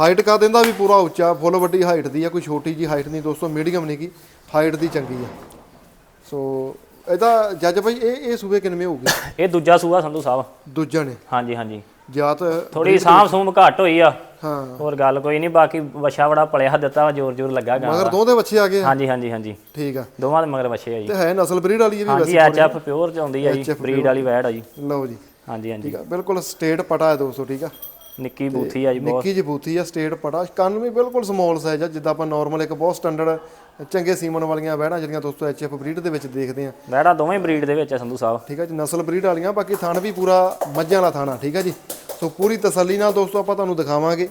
ਹਾਈਟ ਕਾ ਦਿੰਦਾ ਵੀ ਪੂਰਾ ਉੱਚਾ, ਫੁੱਲ ਵੱਡੀ ਹਾਈਟ ਦੀ ਆ, ਕੋਈ ਛੋਟੀ ਜੀ ਹਾਈਟ ਨਹੀਂ ਦੋਸਤੋ ਮੀਡੀਅਮ ਨਹੀਂ ਗੀ ਹਾਈਟ ਦੀ ਚੰਗੀ ਆ। ਸੋ ਇਹਦਾ ਜੱਜ ਭਾਈ ਇਹ ਇਹ ਸੂਬੇ ਕਿੰਨੇ ਹੋਊਗੇ? ਇਹ ਦੂਜਾ ਸੂਆ ਸੰਧੂ ਸਾਹਿਬ। ਦੂਜਾ ਨੇ? ਹਾਂਜੀ ਹਾਂਜੀ। ਜਾਤ ਥੋੜੀ ਸਾਂਭ ਸੂਮ ਘੱਟ ਹੋਈ ਆ। ਹਾਂ। ਹੋਰ ਗੱਲ ਕੋਈ ਨਹੀਂ ਬਾਕੀ ਵਛਾ ਬੜਾ ਪਲਿਆ ਦਿੱਤਾ ਜ਼ੋਰ ਜ਼ੋਰ ਲੱਗਾ ਗਾ ਮਗਰ ਦੋ ਦੇ ਬੱਚੇ ਆ ਗਏ ਆ? ਹਾਂਜੀ ਹਾਂਜੀ ਹਾਂਜੀ। ਠੀਕ ਆ। ਦੋਵਾਂ ਦੇ ਮਗਰ ਵਛੇ ਆ ਜੀ। ਤੇ ਹੈ ਨਸਲ ਬਰੀਡ ਵਾਲੀ ਇਹ ਵੀ ਹਾਂਜੀ ਐਫ ਪਿਓਰ ਚ ਆਉਂਦੀ ਆ ਜੀ ਬਰੀਡ ਵਾਲੀ ਵੈੜ ਆ ਜੀ। ਲਓ ਜੀ। ਹਾਂਜੀ ਹਾਂਜੀ। ਠੀਕ ਆ ਬਿਲਕੁਲ ਸਟੇਟ ਪਟਾ ਹੈ ਦੋਸਤੋ ਠੀਕ ਆ। ਨਿੱਕੀ ਬੂਥੀ ਆ ਜੀ ਬਹੁਤ। ਨਿੱਕੀ ਜਿਹੀ ਬੂਥੀ ਆ ਸਟੇਟ ਪਟਾ। ਕੰਨ ਵੀ ਬਿਲਕੁਲ ਸਮਾਲ ਸਾਈਜ਼ ਆ ਜਿੱਦਾਂ ਆਪਾਂ ਨਾਰਮਲ ਇੱਕ ਬਹੁਤ ਸਟੈਂਡਰਡ ਚੰਗੇ ਸੀਮਨ ਵਾਲੀਆਂ ਬਹਿਣਾ ਜਿਹੜੀਆਂ ਦੋਸਤੋ ਐਚਐਫ ਬਰੀਡ ਦੇ ਵਿੱਚ ਦੇਖਦੇ ਆ ਵੈੜਾਂ ਦੋਵੇਂ ਬਰੀਡ ਦੇ ਵਿੱਚ ਆ ਸੰਧੂ ਸਾਹਿਬ। ਠੀਕ ਆ ਜੀ ਨਸਲ ਬਰੀਡ ਵਾਲੀਆਂ ਬਾਕੀ ਥਣ ਵੀ ਪੂਰਾ ਮੱਝਾਂ ਵਾਲਾ ਥਾਣਾ ਠੀਕ ਆ ਜੀ। ਸੋ ਪੂਰੀ ਤਸੱਲੀ ਨਾਲ ਦੋਸਤੋ ਆਪਾਂ ਤੁਹਾਨੂੰ ਦਿਖਾਵਾਂਗੇ।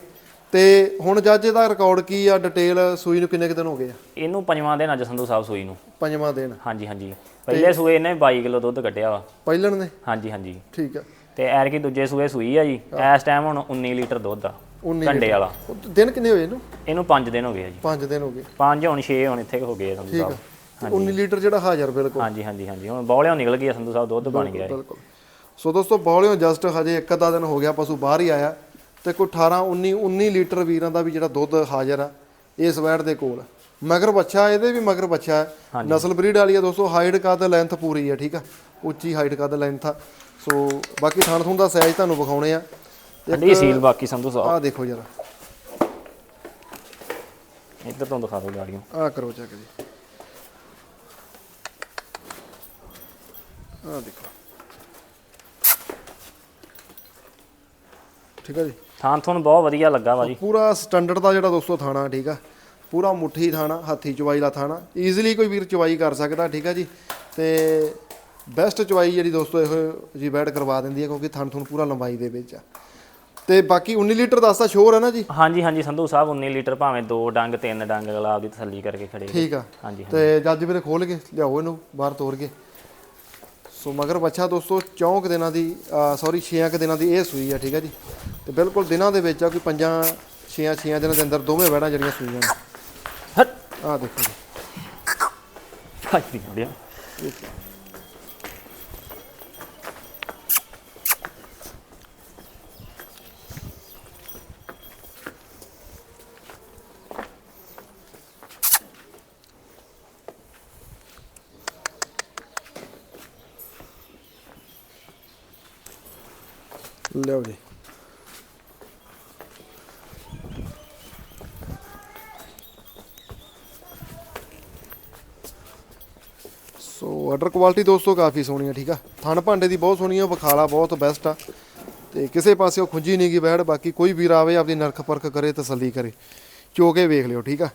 ਤੇ ਹੁਣ ਜੱਜ ਦਾ ਰਿਕਾਰਡ ਕੀ ਆ ਡਿਟੇਲ ਸੂਈ ਨੂੰ ਕਿੰਨੇ ਕੁ ਦਿਨ ਹੋ ਗਏ ਆ? ਇਹਨੂੰ ਪੰਜਵਾਂ ਦਿਨ ਅੱਜ ਸੰਧੂ ਸਾਹਿਬ ਸੂਈ ਨੂੰ। ਪੰਜਵਾਂ ਦਿਨ। ਹਾਂਜੀ ਹਾਂਜੀ। ਪਹਿਲੇ ਸੂਏ ਇਹਨੇ 22 ਕਿਲੋ ਦੁੱਧ ਕੱਢਿਆ ਵਾ। ਪਹਿਲਣ ਨੇ ਹਾਂਜੀ ਹਾਂਜੀ। ਠੀਕ ਆ। ਤੇ ਐਰ ਕੀ ਦੂਜੇ ਸੂਏ ਸੂਈ ਆ ਜੀ। ਇਸ ਟਾਈਮ ਹੁਣ 19 ਲੀਟਰ ਦੁੱਧ ਆ। 19 ਕੰਡੇ ਵਾਲਾ। ਉਹ ਦਿਨ ਕਿੰਨੇ ਹੋਏ ਇਹਨੂੰ? ਇਹਨੂੰ 5 ਦਿਨ ਹੋ ਗਏ ਆ ਜੀ। 5 ਦਿਨ ਹੋ ਗਏ। 5 ਹੁਣ 6 ਹੁਣ ਇੱਥੇ ਹੋ ਗਏ ਆ ਸੰਧੂ ਸਾਹਿਬ। ਤੇ 19 ਲੀਟਰ ਜਿਹੜਾ ਹਾਜ਼ਰ ਬਿਲਕੁਲ। ਹਾਂਜੀ ਹਾਂਜੀ ਹਾਂਜੀ। ਹੁਣ ਬੌਲਿਆਂ ਨਿਕਲ ਗਈ ਆ ਸੰਧੂ ਸਾਹਿਬ ਦੁੱਧ ਬਣ ਗਿਆ। ਬਿਲਕੁਲ। ਸੋ ਦੋਸਤੋ ਬੌਲਿਓ ਜਸਟ ਹਜੇ ਇੱਕ ਅੱਧਾ ਦਿਨ ਹੋ ਗਿਆ ਪਸ਼ੂ ਬਾਹਰ ਹੀ ਆਇਆ। ਤੇ ਕੋਈ 18 19 19 ਲੀਟਰ ਵੀਰਾਂ ਦਾ ਵੀ ਜਿਹੜਾ ਦੁੱਧ ਹਾਜ਼ਰ ਆ ਇਸ ਵੈੜ ਦੇ ਕੋਲ ਮਗਰ ਬੱਚਾ ਇਹਦੇ ਵੀ ਮਗਰ ਬੱਚਾ ਹੈ। ਨਸਲ ਬਰੀਡ ਵਾਲੀ ਆ ਦੋਸਤੋ ਹਾਈਟ ਕੱਦ ਲੈਂਥ ਪੂਰੀ ਆ ਠੀਕ ਆ? ਉੱਚੀ ਹਾਈਟ ਕੱਦ ਲੈਂਥ ਆ। ਸੋ ਬਾਕੀ ਥਣ ਥੁਣ ਦਾ ਸਾਈਜ਼ ਤੁਹਾਨੂੰ ਵਿਖਾਉਣੇ ਆ। ਠੰਡੀ ਸੀਲ ਬਾਕੀ ਸੰਧੂ ਸਾਹਿਬ ਆਹ ਦੇਖੋ ਜਰਾ। ਇੱਧਰ ਤੋਂ ਦਿਖਾ ਦਿਓ ਗਾੜੀਆਂ। ਆਹ ਕਰੋ ਚੈੱਕ ਜੀ। ਆਹ ਦੇਖੋ। ਠੀਕ ਆ ਜੀ? ਥਾਂ ਤੁਹਾਨੂੰ ਬਹੁਤ ਵਧੀਆ ਲੱਗਾ ਵਾ ਜੀ ਪੂਰਾ ਸਟੈਂਡਰਡ ਦਾ ਜਿਹੜਾ ਦੋਸਤੋ ਥਾਣਾ ਠੀਕ ਆ। ਪੂਰਾ ਮੁੱਠੀ ਥਾਣਾ ਹੱਥੀ ਚਵਾਈ ਦਾ ਥਾਣਾ। ਈਜ਼ੀਲੀ ਕੋਈ ਵੀਰ ਚਵਾਈ ਕਰ ਸਕਦਾ ਠੀਕ ਆ ਜੀ। ਤੇ ਬੈਸਟ ਚਵਾਈ ਜਿਹੜੀ ਦੋਸਤੋ ਇਹ ਜੀ ਬੈਡ ਕਰਵਾ ਦਿੰਦੀ ਹੈ ਕਿਉਂਕਿ ਥਣ ਥੁਣ ਪੂਰਾ ਲੰਬਾਈ ਦੇ ਵਿੱਚ ਆ। ਤੇ ਬਾਕੀ 19 ਲੀਟਰ ਦੱਸਦਾ ਸ਼ੋਰ ਹੈ ਨਾ ਜੀ? ਹਾਂਜੀ ਹਾਂਜੀ ਸੰਧੂ ਸਾਹਿਬ 19 ਲੀਟਰ ਭਾਵੇਂ ਦੋ ਡੰਗ ਤਿੰਨ ਡੰਗ ਅਗਲਾ ਆਪਦੀ ਤਸੱਲੀ ਕਰਕੇ ਖੜੇ ਠੀਕ ਆ। ਹਾਂਜੀ ਤੇ ਜੱਜ ਵੀਰੇ ਖੋਲ ਕੇ ਲਿਆਓ ਇਹਨੂੰ ਬਾਹਰ ਤੋਰ ਕੇ। ਸੋ ਮਗਰ ਬੱਚਾ ਦੋਸਤੋ ਚੌਂਕ ਦਿਨਾਂ ਦੀ ਸੌਰੀ 6 ਕੁ ਦਿਨਾਂ ਦੀ ਇਹ ਸੂਈ ਆ ਠੀਕ ਆ ਜੀ? ਤੇ ਬਿਲਕੁਲ ਦਿਨਾਂ ਦੇ ਵਿੱਚ ਆ ਕੋਈ ਪੰਜਾਂ 6 6 ਦਿਨਾਂ ਦੇ ਅੰਦਰ ਦੋਵੇਂ ਵੈੜਾਂ ਜਿਹੜੀਆਂ ਸੂਈਆਂ ਨੇ। ਹਟ। ਆਹ ਦੇਖੋ ਜੀ। ਹਾਈ ਦੀ ਗਾੜੀਆਂ ਜੀ। ਸੋ ਆਰਡਰ ਕੁਆਲਿਟੀ ਦੋਸਤੋ ਕਾਫੀ ਸੋਹਣੀ ਆ, ਠੀਕ ਆ। ਥਣ ਭਾਂਡੇ ਦੀ ਬਹੁਤ ਸੋਹਣੀ ਆ, ਵਿਖਾਲਾ ਬਹੁਤ ਬੈਸਟ ਆ। ਤੇ ਕਿਸੇ ਪਾਸੇ ਪਾਸਿਓਂ ਖੁੰਝੀ ਨਹੀਂ ਗਈ ਬੈੜ ਬਾਕੀ ਕੋਈ ਵੀਰ ਆਵੇ, ਆਪਦੀ ਨਰਖ ਪਰਖ ਕਰੇ, ਤਸੱਲੀ ਕਰੇ। ਚੋ ਕੇ ਵੇਖ ਲਿਓ, ਠੀਕ ਆ।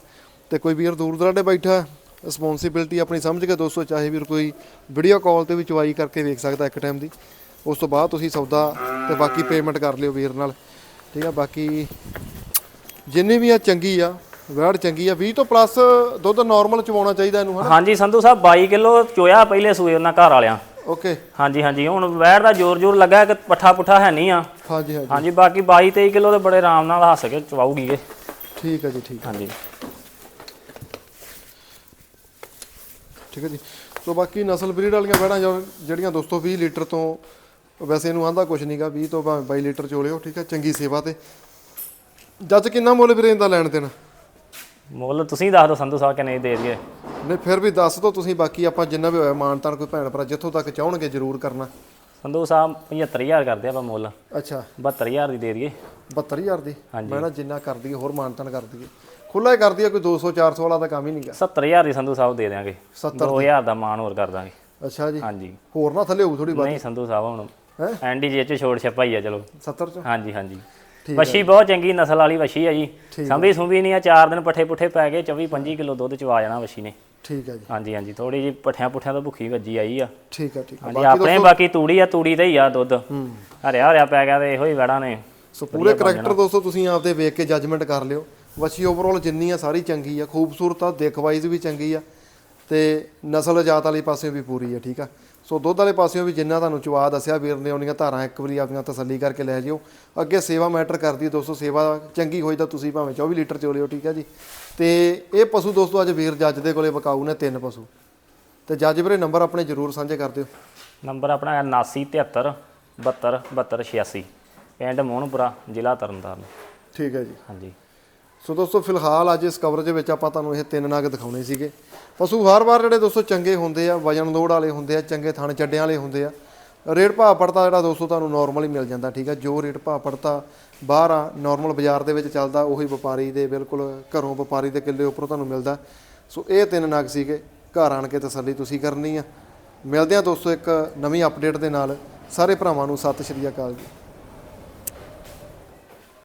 ਤੇ ਕੋਈ ਵੀਰ ਦੂਰ ਦਰਾਡੇ ਬੈਠਾ ਰਿਸਪੌਂਸਿਬਿਲਟੀ ਆਪਣੀ ਸਮਝ ਕੇ ਦੋਸਤੋ, ਚਾਹੇ ਵੀਰ ਕੋਈ ਵੀਡੀਓ ਕਾਲ ਤੇ ਵੀ ਚਵਾਈ ਕਰਕੇ ਵੇਖ ਸਕਦਾ ਇੱਕ ਟਾਈਮ ਦੀ। ਉਸ ਤੋਂ ਬਾਅਦ ਤੁਸੀਂ ਸੌਦਾ ਤੇ ਬਾਕੀ ਪੇਮੈਂਟ ਕਰ ਲਿਓ ਵੀਰ ਨਾਲ। ਠੀਕ ਆ ਬਾਕੀ ਜਿੰਨੀ ਵੀ ਆ ਚੰਗੀ ਆ ਵੈੜ ਚੰਗੀ ਆ 20 ਤੋਂ ਪਲੱਸ ਦੁੱਧ ਨਾਰਮਲ ਚਵਾਉਣਾ ਚਾਹੀਦਾ ਇਹਨੂੰ ਹਨਾ? ਹਾਂਜੀ ਸੰਧੂ ਸਾਹਿਬ 22 ਕਿਲੋ ਚੋਇਆ ਪਹਿਲੇ ਸੂਏ ਉਹਨਾਂ ਘਰ ਵਾਲਿਆਂ। ਓਕੇ ਹਾਂਜੀ ਹਾਂਜੀ ਹੁਣ ਵੈੜ ਦਾ ਜ਼ੋਰ ਜ਼ੋਰ ਲੱਗਾ ਕਿ ਪੱਠਾ ਪੁੱਠਾ ਹੈ ਨਹੀਂ ਆ। ਹਾਂਜੀ ਹਾਂਜੀ। ਹਾਂਜੀ ਬਾਕੀ 22 23 ਕਿਲੋ ਤੇ ਬੜੇ ਆਰਾਮ ਨਾਲ ਹੱਸ ਕੇ ਚਵਾਉਗੀ ਇਹ। ਠੀਕ ਹੈ ਜੀ ਠੀਕ ਹਾਂਜੀ। ਠੀਕ ਹੈ ਜੀ। ਸੋ ਬਾਕੀ ਨਸਲ ਬਰੀਡ ਵਾਲੀਆਂ ਵੈੜਾਂ ਜਿਹੜੀਆਂ ਦੋਸਤੋ 20 ਲੀਟਰ ਤੋਂ ਵੈਸੇ ਇਹਨੂੰ ਆਂਦਾ ਕੁਝ ਨਹੀਂਗਾ 20 ਤੋਂ ਭਾਵੇਂ 22 ਲੀਟਰ ਚੋਲਿਓ ਠੀਕ ਹੈ ਚੰਗੀ ਸੇਵਾ ਤੇ। ਜੱਜ ਕਿੰਨਾ ਮੁੱਲ ਵੀਰੇ ਇਹਦਾ ਲੈਣ ਦੇਣਾ? ਮੁੱਲ ਤੁਸੀਂ ਦੱਸ ਦਿਓ ਸੰਧੂ ਸਾਹਿਬ ਕਿੰਨੇ ਦੀ ਦੇ ਦਈਏ ਨਹੀਂ ਫਿਰ ਵੀ ਦੱਸ ਦਿਓ ਤੁਸੀਂ ਬਾਕੀ ਆਪਾਂ ਜਿੰਨਾ ਵੀ ਹੋਇਆ ਮਾਨਤਾਨ ਕੋਈ ਭੈਣ ਭਰਾ ਜਿੱਥੋਂ ਤੱਕ ਚਾਹਣਗੇ ਜ਼ਰੂਰ ਕਰਨਾ। ਸੰਧੂ ਸਾਹਿਬ 75000 ਕਰਦੇ ਆਪਾਂ ਮੁੱਲ। ਅੱਛਾ। 72000 ਦੀ ਦੇ ਦਈਏ। 72000 ਦੀ। ਮੈਂ ਨਾ ਜਿੰਨਾ ਕਰ ਦਈਏ ਹੋਰ ਮਾਨਤਨ ਕਰ ਦਈਏ। ਖੁੱਲਾ ਹੀ ਕਰ ਦਈਏ ਕੋਈ 200 400 ਵਾਲਾ ਤਾਂ ਕੰਮ ਹੀ ਨਹੀਂਗਾ 70000 ਦੀ ਸੰਧੂ ਸਾਹਿਬ ਦੇ ਦਿਆਂਗੇ। 70 2000 ਦਾ? ਮਾਨ ਹੋਰ ਕਰ ਦਾਂਗੇ। ਅੱਛਾ ਜੀ। ਹਾਂਜੀ। ਹੋਰ ਨਾ ਥੱਲੇ ਹੋਊ ਥੋੜੀ ਬਾਤ ਨਹੀਂ ਸੰਧੂ ਸਾਹਿਬ ਹੁਣ ਹੈਂ? ਐਂਡੀ ਜੇ ਚ ਛੋੜ ਛਪਾਈ ਆ ਚਲੋ। 70 ਚ? ਹਾਂਜੀ ਹਾਂਜੀ। ਵੱਛੀ ਬਹੁਤ ਚੰਗੀ ਨਸਲ ਵਾਲੀ ਵੱਛੀ ਆ ਜੀ। ਸੰਭੀ ਸੁੰਭੀ ਨਹੀਂ ਆ ਚਾਰ ਦਿਨ ਪੱਠੇ ਪੁੱਠੇ ਪੈ ਗਏ 24 25 ਕਿਲੋ ਦੁੱਧ ਚਵਾ ਜਾਣਾ ਵੱਛੀ ਨੇ। ਠੀਕ ਹੈ ਜੀ। ਹਾਂਜੀ ਹਾਂਜੀ ਥੋੜੀ ਜੀ ਪੱਠਿਆਂ ਪੁੱਠਿਆਂ ਤੋਂ ਭੁੱਖੀ ਵੱਜੀ ਆਈ ਆ। ਠੀਕ ਹੈ ਠੀਕ ਹੈ ਹਾਂਜੀ ਆਪਣੇ ਬਾਕੀ ਤੂੜੀ ਆ ਤੂੜੀ ਤੇ ਹੀ ਆ ਦੁੱਧ। ਹਰਿਆ ਹਰਿਆ ਪੈ ਗਿਆ ਤੇ ਇਹੋ ਹੀ ਵੜਾ ਨੇ। ਸੋ ਪੂਰੇ ਕਰੈਕਟਰ ਦੋਸਤੋ ਤੁਸੀਂ ਆਪਦੇ ਵੇਖ ਕੇ ਜੱਜਮੈਂਟ ਕਰ ਲਿਓ। ਵੱਛੀ ਓਵਰਆਲ ਜਿੰਨੀ ਆ ਸਾਰੀ ਚੰਗੀ ਆ। ਖੂਬਸੂਰਤ ਆ ਦੇਖ ਵਾਈਜ਼ ਵੀ ਚੰਗੀ ਆ। ਤੇ ਨਸਲ ਜਾਤ ਵਾਲੀ ਪਾਸੇ ਵੀ ਪੂਰੀ ਆ ਠੀਕ ਆ? ਸੋ ਦੁੱਧ ਵਾਲੇ ਪਾਸਿਓਂ ਵੀ ਜਿੰਨਾ ਤੁਹਾਨੂੰ ਚਵਾ ਦੱਸਿਆ ਵੀਰ ਨੇ ਉਹਨੀਆਂ ਧਾਰਾਂ ਇੱਕ ਵਾਰੀ ਆਪਣੀਆਂ ਤਸੱਲੀ ਕਰਕੇ ਲੈ ਜਿਓ। ਅੱਗੇ ਸੇਵਾ ਮੈਟਰ ਕਰਦੀ ਹੈ ਦੋਸਤੋ ਸੇਵਾ ਚੰਗੀ ਹੋਈ ਤਾਂ ਤੁਸੀਂ ਭਾਵੇਂ 24 ਲੀਟਰ ਚੋਲਿਓ ਠੀਕ ਆ ਜੀ। ਤੇ ਇਹ ਪਸ਼ੂ ਦੋਸਤੋ ਅੱਜ ਵੀਰ ਜੱਜ ਦੇ ਕੋਲੇ ਵਿਕਾਊ ਨੇ ਤਿੰਨ ਪਸ਼ੂ। ਤੇ ਜੱਜ ਵੀਰੇ ਨੰਬਰ ਆਪਣੇ ਜਰੂਰ ਸਾਂਝੇ ਕਰ ਦਿਓ। ਨੰਬਰ ਆਪਣਾ ਹੈ 7973 72 7286 ਪਿੰਡ ਮੋਹਨਪੁਰਾ ਜ਼ਿਲ੍ਹਾ ਤਰਨਤਾਰਨ। ਠੀਕ ਹੈ ਜੀ। ਹਾਂਜੀ। ਸੋ ਦੋਸਤੋ, ਫਿਲਹਾਲ ਅੱਜ ਇਸ ਕਵਰੇਜ ਵਿੱਚ ਆਪਾਂ ਤੁਹਾਨੂੰ ਇਹ ਤਿੰਨ ਨਗ ਦਿਖਾਉਣੇ ਸੀਗੇ। ਪਸ਼ੂ ਹਰ ਵਾਰ ਜਿਹੜੇ ਦੋਸਤੋ ਚੰਗੇ ਹੁੰਦੇ ਆ, ਵਜਨ ਲੋੜ ਵਾਲੇ ਹੁੰਦੇ ਆ, ਚੰਗੇ ਥਣ ਚੱਡਿਆਂ ਵਾਲੇ ਹੁੰਦੇ ਆ, ਰੇਟ ਭਾਅ ਪੜਤਾ ਜਿਹੜਾ ਦੋਸਤੋ ਤੁਹਾਨੂੰ ਨਾਰਮਲ ਹੀ ਮਿਲ ਜਾਂਦਾ, ਠੀਕ ਆ? ਜੋ ਰੇਟ ਭਾਅ ਪੜਤਾ ਬਾਹਰ ਆ ਨਾਰਮਲ ਬਾਜ਼ਾਰ ਦੇ ਵਿੱਚ ਚੱਲਦਾ, ਉਹੀ ਵਪਾਰੀ ਦੇ ਬਿਲਕੁਲ ਘਰੋਂ ਵਪਾਰੀ ਦੇ ਕਿੱਲੇ ਉੱਪਰੋਂ ਤੁਹਾਨੂੰ ਮਿਲਦਾ। ਸੋ ਇਹ ਤਿੰਨ ਨਗ ਸੀਗੇ, ਘਰ ਆਣ ਕੇ ਤਸੱਲੀ ਤੁਸੀਂ ਕਰਨੀ ਆ। ਮਿਲਦੇ ਆ ਦੋਸਤੋ ਇੱਕ ਨਵੀਂ ਅਪਡੇਟ ਦੇ ਨਾਲ। ਸਾਰੇ ਭਰਾਵਾਂ ਨੂੰ ਸਤਿ ਸ਼੍ਰੀ ਅਕਾਲ ਜੀ।